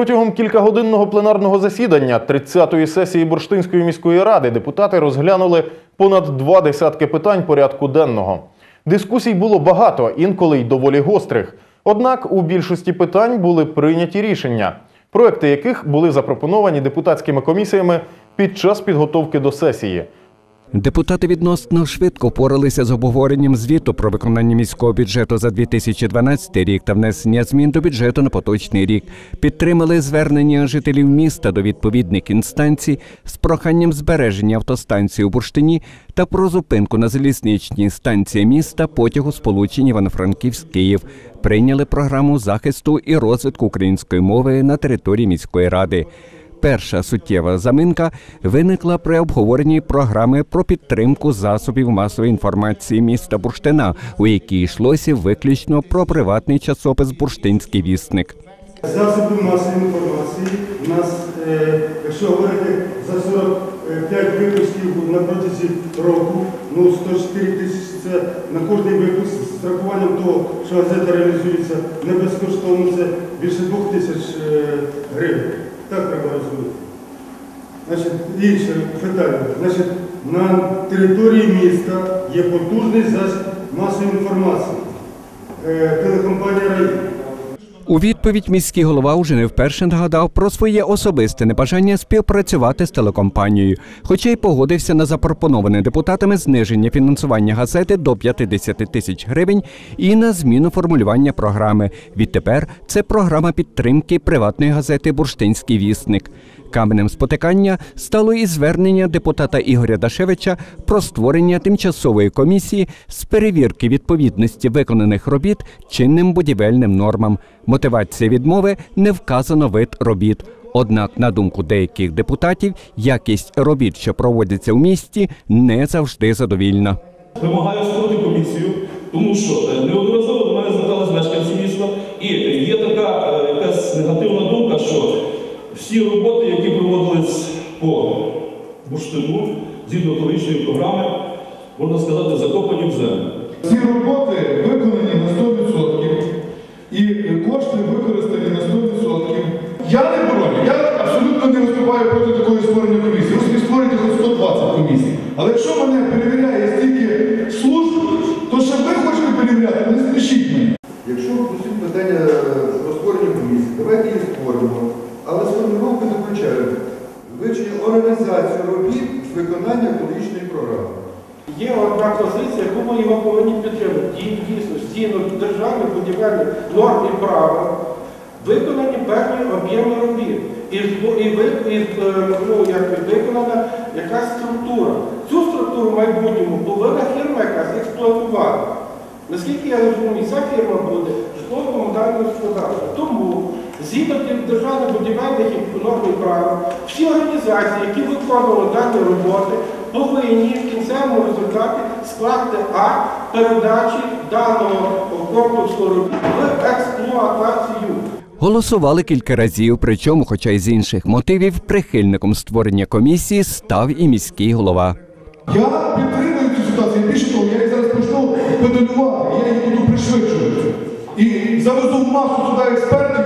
Протягом кількагодинного пленарного засідання 30-ї сесії Бурштинської міської ради депутати розглянули понад два десятки питань порядку денного. Дискусій було багато, інколи й доволі гострих. Однак у більшості питань були прийняті рішення, проекти яких були запропоновані депутатськими комісіями під час підготовки до сесії. Депутати відносно швидко впоралися з обговоренням звіту про виконання міського бюджету за 2012 рік та внесення змін до бюджету на поточний рік. Підтримали звернення жителів міста до відповідних інстанцій з проханням збереження автостанції у Бурштині та про зупинку на залізничній станції міста потягу сполучення Івано-Франківськ-Київ. Прийняли програму захисту і розвитку української мови на території міської ради. Перша суттєва заминка виникла при обговоренні програми про підтримку засобів масової інформації міста Бурштина, у якій йшлося виключно про приватний часопис Бурштинський вісник. Засоби масової інформації у нас, е, якщо говорити за 45 випусків на протязі року, ну 104 тисячі це на кожний випуск з страхуванням того, що газета реалізується не безкоштовно, це більше 2 тисяч е, гривень. Так треба розуміти. Значить, інше питання. Значить, на території міста є потужний засіб масової інформації. Е, Телекомпанія «Раїн». У відповідь міський голова уже не вперше нагадав про своє особисте небажання співпрацювати з телекомпанією, хоча й погодився на запропоноване депутатами зниження фінансування газети до 50 тисяч гривень і на зміну формулювання програми. Відтепер це програма підтримки приватної газети Бурштинський вісник. Каменем спотикання стало і звернення депутата Ігоря Дашевича про створення тимчасової комісії з перевірки відповідності виконаних робіт чинним будівельним нормам. Мотивація відмови не вказано вид робіт. Однак, на думку деяких депутатів, якість робіт, що проводяться в місті, не завжди задовільна. Вимагаю створити комісію, тому що е, неодноразово до мене звертались мешканці міста, і є така е, якась негативна думка, що всі роботи, які проводились по бурштину, згідно екологічної програми, можна сказати, закопані в землю. Ці роботи виступаю проти такої створення комісії. Ви собі створюєте хоч 120 комісій. Але якщо мене перевіряє стільки служб, то ще ви хочете перевіряти, не смішіть мене. Якщо постійно питання про створення комісії, давайте її створимо. Але сформировка заключає вивчення організацію робіт з виконання екологічної програми. Є одна позиція, яку ми його повинні підтримати. Дій- Дійсно, згідно державних будівельних норм і правил, виконані певні об'єми робіт. І, і, і, е, ну, як виконана якась структура. Цю структуру в майбутньому повинна фірма якась експлуатувати. Наскільки я розумію, ця фірма буде житлово-комунальне господарство. Тому, згідно державних будівельних і норм і правил, всі організації, які виконували дані роботи, повинні в кінцевому результаті скласти акт передачі даного комплексу робіт в експлуатацію. Голосували кілька разів, причому, хоча й з інших мотивів, прихильником створення комісії став і міський голова. Я підтримую цю ситуацію. Більше того, я її зараз почну педалювати, я її буду пришвидшувати. І завезу масу сюди експертів,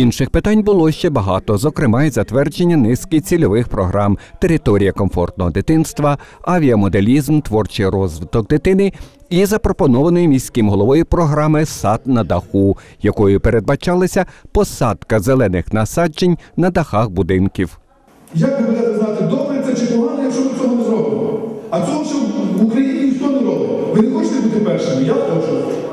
Інших питань було ще багато, зокрема, й затвердження низки цільових програм, територія комфортного дитинства, авіамоделізм, творчий розвиток дитини і запропонованої міським головою програми Сад на даху, якою передбачалася посадка зелених насаджень на дахах будинків. Як ви будете знати, добре це чи погано, якщо ми цього не зробимо? А цього ще в Україні ніхто не робить. Ви не хочете бути першими? Я хочу.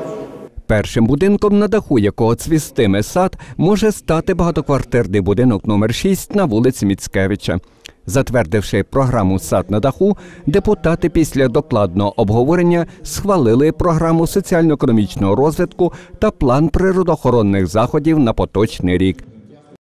Першим будинком, на даху якого цвістиме сад, може стати багатоквартирний будинок номер 6 на вулиці Міцкевича. Затвердивши програму Сад на даху, депутати після докладного обговорення схвалили програму соціально-економічного розвитку та план природоохоронних заходів на поточний рік.